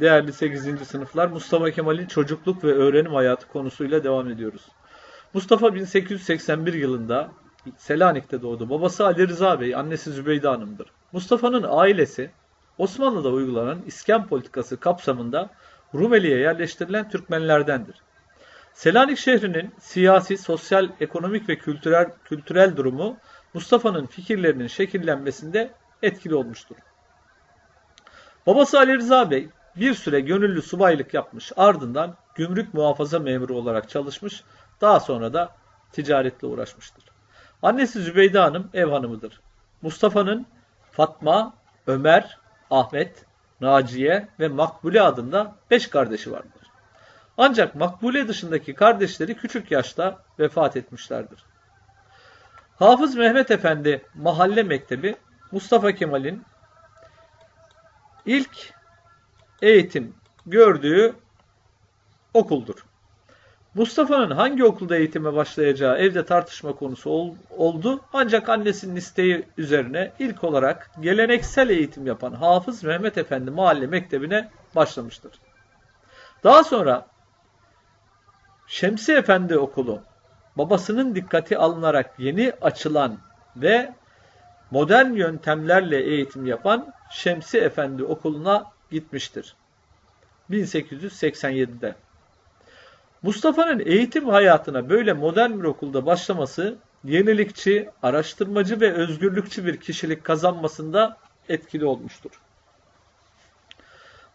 Değerli 8. sınıflar, Mustafa Kemal'in çocukluk ve öğrenim hayatı konusuyla devam ediyoruz. Mustafa 1881 yılında Selanik'te doğdu. Babası Ali Rıza Bey, annesi Zübeyde Hanım'dır. Mustafa'nın ailesi Osmanlı'da uygulanan iskan politikası kapsamında Rumeli'ye yerleştirilen Türkmenlerdendir. Selanik şehrinin siyasi, sosyal, ekonomik ve kültürel, kültürel durumu Mustafa'nın fikirlerinin şekillenmesinde etkili olmuştur. Babası Ali Rıza Bey bir süre gönüllü subaylık yapmış, ardından gümrük muhafaza memuru olarak çalışmış, daha sonra da ticaretle uğraşmıştır. Annesi Zübeyde Hanım ev hanımıdır. Mustafa'nın Fatma, Ömer, Ahmet, Naciye ve Makbule adında beş kardeşi vardır. Ancak Makbule dışındaki kardeşleri küçük yaşta vefat etmişlerdir. Hafız Mehmet Efendi Mahalle Mektebi Mustafa Kemal'in ilk eğitim gördüğü okuldur. Mustafa'nın hangi okulda eğitime başlayacağı evde tartışma konusu ol, oldu. Ancak annesinin isteği üzerine ilk olarak geleneksel eğitim yapan Hafız Mehmet Efendi Mahalle Mektebi'ne başlamıştır. Daha sonra Şemsi Efendi Okulu babasının dikkati alınarak yeni açılan ve modern yöntemlerle eğitim yapan Şemsi Efendi Okulu'na gitmiştir. 1887'de. Mustafa'nın eğitim hayatına böyle modern bir okulda başlaması yenilikçi, araştırmacı ve özgürlükçü bir kişilik kazanmasında etkili olmuştur.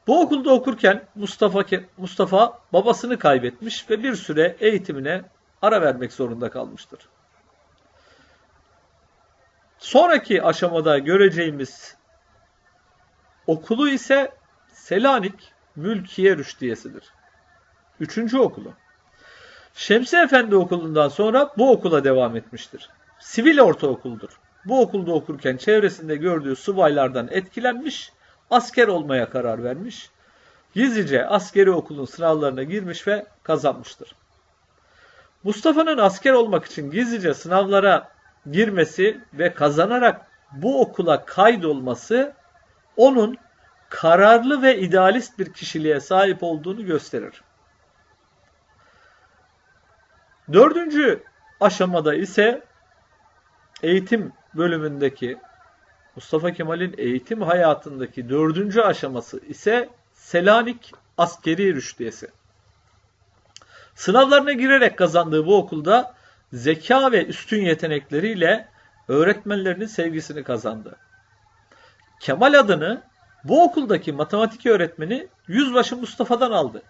Bu okulda okurken Mustafa Mustafa babasını kaybetmiş ve bir süre eğitimine ara vermek zorunda kalmıştır. Sonraki aşamada göreceğimiz okulu ise Selanik Mülkiye Rüştiyesidir. Üçüncü okulu. Şemsi Efendi okulundan sonra bu okula devam etmiştir. Sivil ortaokuldur. Bu okulda okurken çevresinde gördüğü subaylardan etkilenmiş, asker olmaya karar vermiş. Gizlice askeri okulun sınavlarına girmiş ve kazanmıştır. Mustafa'nın asker olmak için gizlice sınavlara girmesi ve kazanarak bu okula kaydolması onun kararlı ve idealist bir kişiliğe sahip olduğunu gösterir. Dördüncü aşamada ise eğitim bölümündeki Mustafa Kemal'in eğitim hayatındaki dördüncü aşaması ise Selanik Askeri Rüştiyesi. Sınavlarına girerek kazandığı bu okulda zeka ve üstün yetenekleriyle öğretmenlerinin sevgisini kazandı. Kemal adını bu okuldaki matematik öğretmeni Yüzbaşı Mustafa'dan aldı.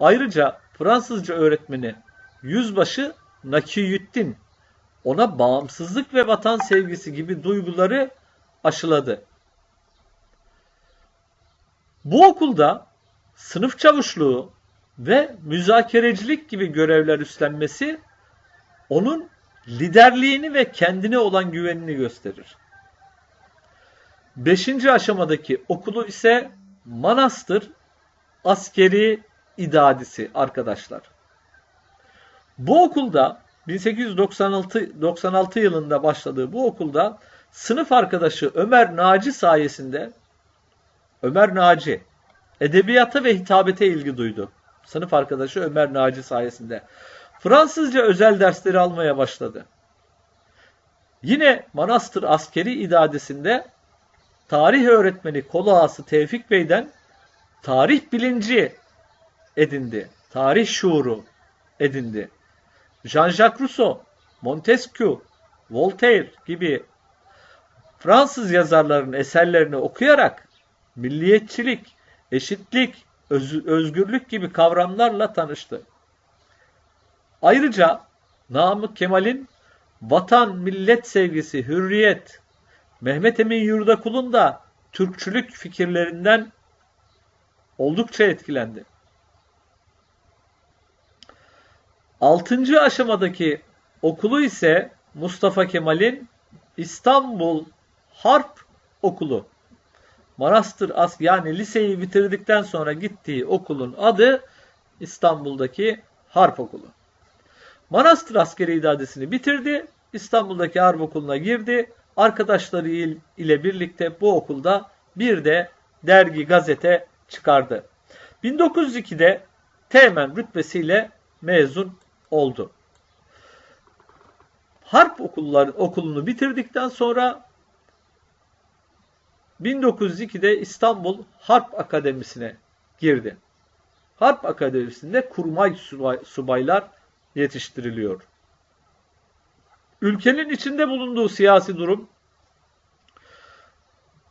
Ayrıca Fransızca öğretmeni Yüzbaşı Nakiyüddin ona bağımsızlık ve vatan sevgisi gibi duyguları aşıladı. Bu okulda sınıf çavuşluğu ve müzakerecilik gibi görevler üstlenmesi onun liderliğini ve kendine olan güvenini gösterir. Beşinci aşamadaki okulu ise Manastır Askeri İdadisi arkadaşlar. Bu okulda 1896 96 yılında başladığı bu okulda sınıf arkadaşı Ömer Naci sayesinde Ömer Naci edebiyata ve hitabete ilgi duydu. Sınıf arkadaşı Ömer Naci sayesinde. Fransızca özel dersleri almaya başladı. Yine Manastır Askeri İdadesi'nde tarih öğretmeni Kolağası Tevfik Bey'den tarih bilinci edindi. Tarih şuuru edindi. Jean-Jacques Rousseau, Montesquieu, Voltaire gibi Fransız yazarların eserlerini okuyarak milliyetçilik, eşitlik, öz özgürlük gibi kavramlarla tanıştı. Ayrıca Namık Kemal'in vatan, millet sevgisi, hürriyet, Mehmet Emin Yurdakul'un da Türkçülük fikirlerinden oldukça etkilendi. Altıncı aşamadaki okulu ise Mustafa Kemal'in İstanbul Harp Okulu. Manastır As yani liseyi bitirdikten sonra gittiği okulun adı İstanbul'daki Harp Okulu. Manastır Askeri İdadesini bitirdi. İstanbul'daki Harp Okulu'na girdi. Arkadaşları ile birlikte bu okulda bir de dergi gazete çıkardı. 1902'de Teğmen rütbesiyle mezun oldu. Harp okulları, okulunu bitirdikten sonra 1902'de İstanbul Harp Akademisi'ne girdi. Harp Akademisi'nde kurmay subay, subaylar yetiştiriliyor. Ülkenin içinde bulunduğu siyasi durum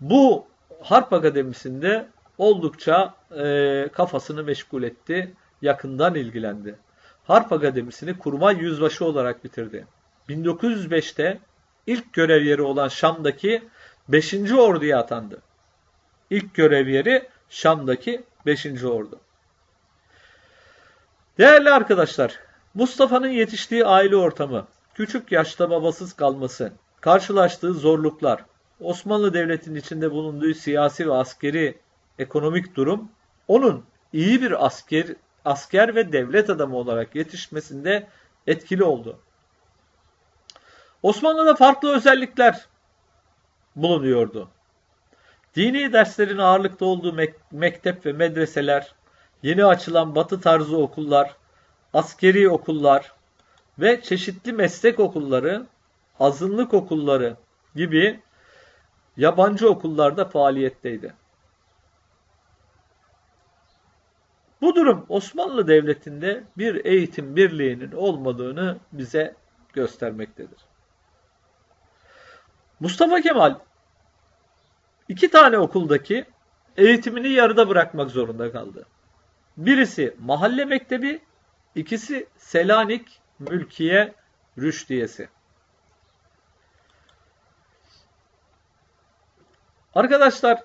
bu Harp Akademisi'nde oldukça e, kafasını meşgul etti, yakından ilgilendi. Harp Akademisi'ni kurmay yüzbaşı olarak bitirdi. 1905'te ilk görev yeri olan Şam'daki 5. orduya atandı. İlk görev yeri Şam'daki 5. ordu. Değerli arkadaşlar, Mustafa'nın yetiştiği aile ortamı, küçük yaşta babasız kalması, karşılaştığı zorluklar, Osmanlı Devleti'nin içinde bulunduğu siyasi ve askeri ekonomik durum, onun iyi bir asker, asker ve devlet adamı olarak yetişmesinde etkili oldu. Osmanlı'da farklı özellikler bulunuyordu. Dini derslerin ağırlıkta olduğu mek mektep ve medreseler, yeni açılan batı tarzı okullar, askeri okullar ve çeşitli meslek okulları, azınlık okulları gibi yabancı okullarda faaliyetteydi. Bu durum Osmanlı Devleti'nde bir eğitim birliğinin olmadığını bize göstermektedir. Mustafa Kemal iki tane okuldaki eğitimini yarıda bırakmak zorunda kaldı. Birisi mahalle mektebi, ikisi Selanik Mülkiye Rüşdiyesi. Arkadaşlar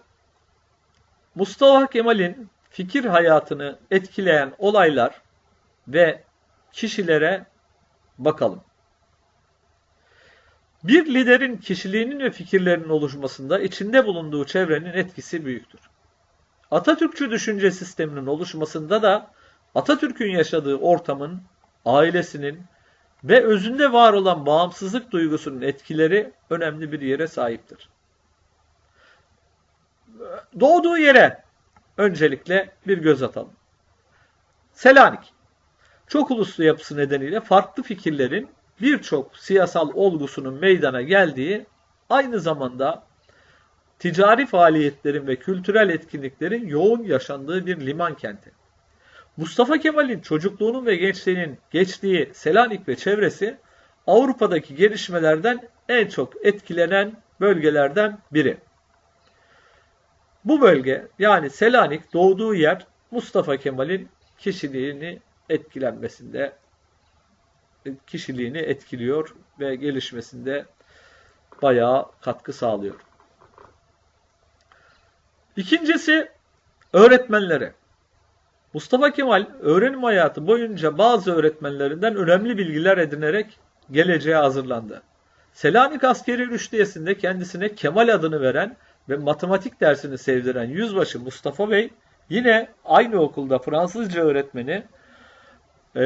Mustafa Kemal'in fikir hayatını etkileyen olaylar ve kişilere bakalım. Bir liderin kişiliğinin ve fikirlerinin oluşmasında içinde bulunduğu çevrenin etkisi büyüktür. Atatürkçü düşünce sisteminin oluşmasında da Atatürk'ün yaşadığı ortamın, ailesinin ve özünde var olan bağımsızlık duygusunun etkileri önemli bir yere sahiptir. Doğduğu yere öncelikle bir göz atalım. Selanik. Çok uluslu yapısı nedeniyle farklı fikirlerin birçok siyasal olgusunun meydana geldiği aynı zamanda ticari faaliyetlerin ve kültürel etkinliklerin yoğun yaşandığı bir liman kenti. Mustafa Kemal'in çocukluğunun ve gençliğinin geçtiği Selanik ve çevresi Avrupa'daki gelişmelerden en çok etkilenen bölgelerden biri. Bu bölge yani Selanik doğduğu yer Mustafa Kemal'in kişiliğini etkilenmesinde kişiliğini etkiliyor ve gelişmesinde bayağı katkı sağlıyor. İkincisi öğretmenleri. Mustafa Kemal öğrenim hayatı boyunca bazı öğretmenlerinden önemli bilgiler edinerek geleceğe hazırlandı. Selanik askeri rüştiyesinde kendisine Kemal adını veren ve matematik dersini sevdiren yüzbaşı Mustafa Bey yine aynı okulda Fransızca öğretmeni e,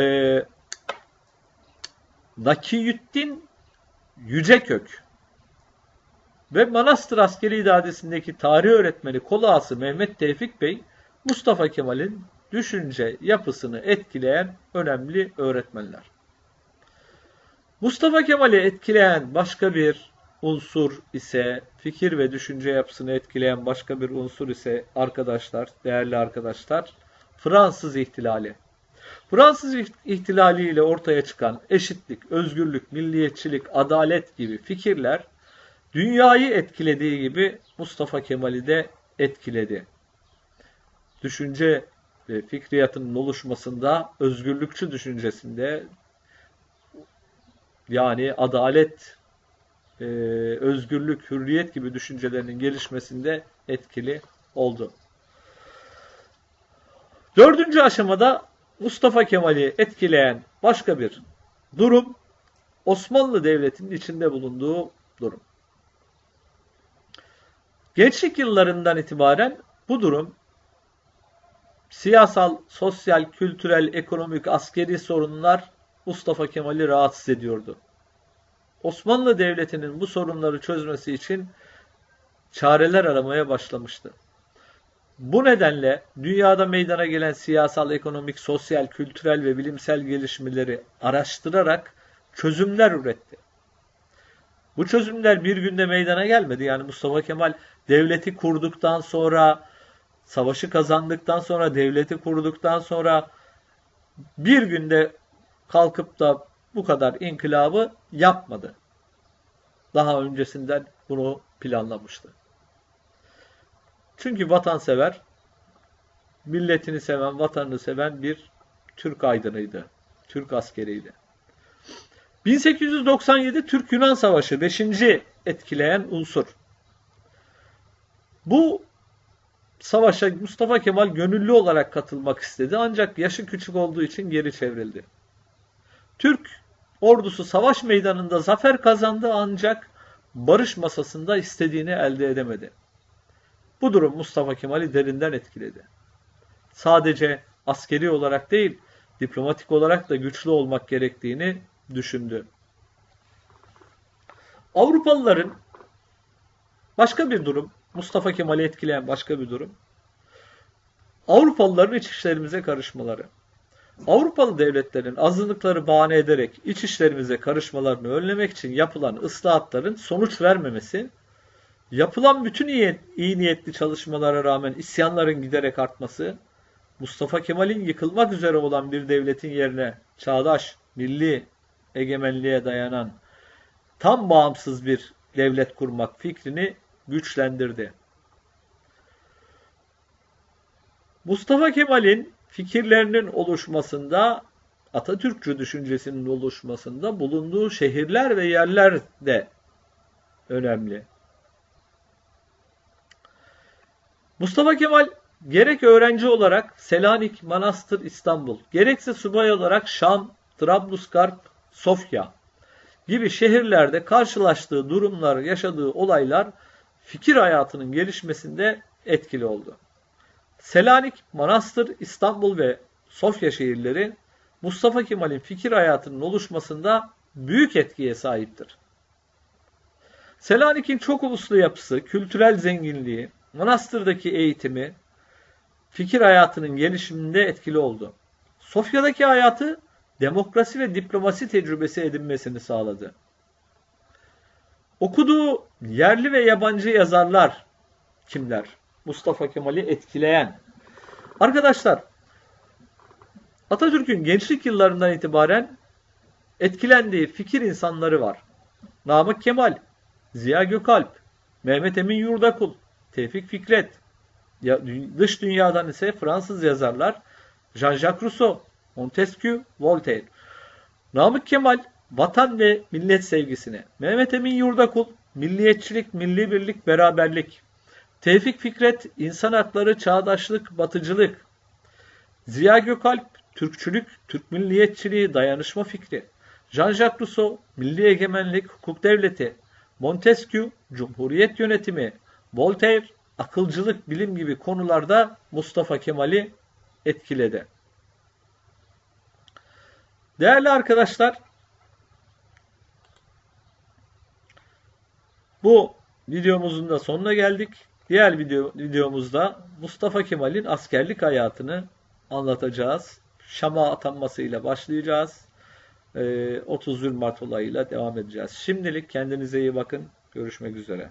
Nakiyüddin Yücekök ve Manastır Askeri İdaresi'ndeki tarih öğretmeni Kolağası Mehmet Tevfik Bey Mustafa Kemal'in düşünce yapısını etkileyen önemli öğretmenler. Mustafa Kemal'i etkileyen başka bir unsur ise fikir ve düşünce yapısını etkileyen başka bir unsur ise arkadaşlar, değerli arkadaşlar Fransız ihtilali. Fransız ihtilali ile ortaya çıkan eşitlik, özgürlük, milliyetçilik, adalet gibi fikirler dünyayı etkilediği gibi Mustafa Kemal'i de etkiledi. Düşünce ve fikriyatının oluşmasında, özgürlükçü düşüncesinde yani adalet, e, özgürlük, hürriyet gibi düşüncelerinin gelişmesinde etkili oldu. Dördüncü aşamada Mustafa Kemal'i etkileyen başka bir durum Osmanlı Devleti'nin içinde bulunduğu durum. Gençlik yıllarından itibaren bu durum siyasal, sosyal, kültürel, ekonomik, askeri sorunlar Mustafa Kemal'i rahatsız ediyordu. Osmanlı Devleti'nin bu sorunları çözmesi için çareler aramaya başlamıştı. Bu nedenle dünyada meydana gelen siyasal, ekonomik, sosyal, kültürel ve bilimsel gelişmeleri araştırarak çözümler üretti. Bu çözümler bir günde meydana gelmedi. Yani Mustafa Kemal devleti kurduktan sonra, savaşı kazandıktan sonra, devleti kurduktan sonra bir günde kalkıp da bu kadar inkılabı yapmadı. Daha öncesinden bunu planlamıştı. Çünkü vatansever, milletini seven, vatanını seven bir Türk aydınıydı. Türk askeriydi. 1897 Türk-Yunan Savaşı 5. etkileyen unsur. Bu savaşa Mustafa Kemal gönüllü olarak katılmak istedi ancak yaşı küçük olduğu için geri çevrildi. Türk ordusu savaş meydanında zafer kazandı ancak barış masasında istediğini elde edemedi. Bu durum Mustafa Kemal'i derinden etkiledi. Sadece askeri olarak değil, diplomatik olarak da güçlü olmak gerektiğini düşündü. Avrupalıların başka bir durum, Mustafa Kemal'i etkileyen başka bir durum. Avrupalıların iç işlerimize karışmaları. Avrupalı devletlerin azınlıkları bahane ederek iç işlerimize karışmalarını önlemek için yapılan ıslahatların sonuç vermemesi, yapılan bütün iyi, iyi niyetli çalışmalara rağmen isyanların giderek artması, Mustafa Kemal'in yıkılmak üzere olan bir devletin yerine çağdaş, milli egemenliğe dayanan tam bağımsız bir devlet kurmak fikrini güçlendirdi. Mustafa Kemal'in fikirlerinin oluşmasında Atatürkçü düşüncesinin oluşmasında bulunduğu şehirler ve yerler de önemli. Mustafa Kemal gerek öğrenci olarak Selanik, Manastır, İstanbul, gerekse subay olarak Şam, Trablusgarp, Sofya gibi şehirlerde karşılaştığı durumlar, yaşadığı olaylar fikir hayatının gelişmesinde etkili oldu. Selanik, Manastır, İstanbul ve Sofya şehirleri Mustafa Kemal'in fikir hayatının oluşmasında büyük etkiye sahiptir. Selanik'in çok uluslu yapısı, kültürel zenginliği, Manastır'daki eğitimi, fikir hayatının gelişiminde etkili oldu. Sofya'daki hayatı demokrasi ve diplomasi tecrübesi edinmesini sağladı. Okuduğu yerli ve yabancı yazarlar kimler? Mustafa Kemal'i etkileyen. Arkadaşlar, Atatürk'ün gençlik yıllarından itibaren etkilendiği fikir insanları var. Namık Kemal, Ziya Gökalp, Mehmet Emin Yurdakul, Tevfik Fikret, dış dünyadan ise Fransız yazarlar Jean-Jacques Rousseau, Montesquieu, Voltaire. Namık Kemal vatan ve millet sevgisine, Mehmet Emin Yurdakul milliyetçilik, milli birlik, beraberlik, Tevfik Fikret insan hakları, çağdaşlık, batıcılık, Ziya Gökalp Türkçülük, Türk milliyetçiliği, dayanışma fikri, Jean-Jacques Rousseau milli egemenlik, hukuk devleti, Montesquieu cumhuriyet yönetimi, Voltaire akılcılık, bilim gibi konularda Mustafa Kemal'i etkiledi. Değerli arkadaşlar, bu videomuzun da sonuna geldik. Diğer video, videomuzda Mustafa Kemal'in askerlik hayatını anlatacağız. Şam'a atanmasıyla başlayacağız. 30 Mart olayıyla devam edeceğiz. Şimdilik kendinize iyi bakın. Görüşmek üzere.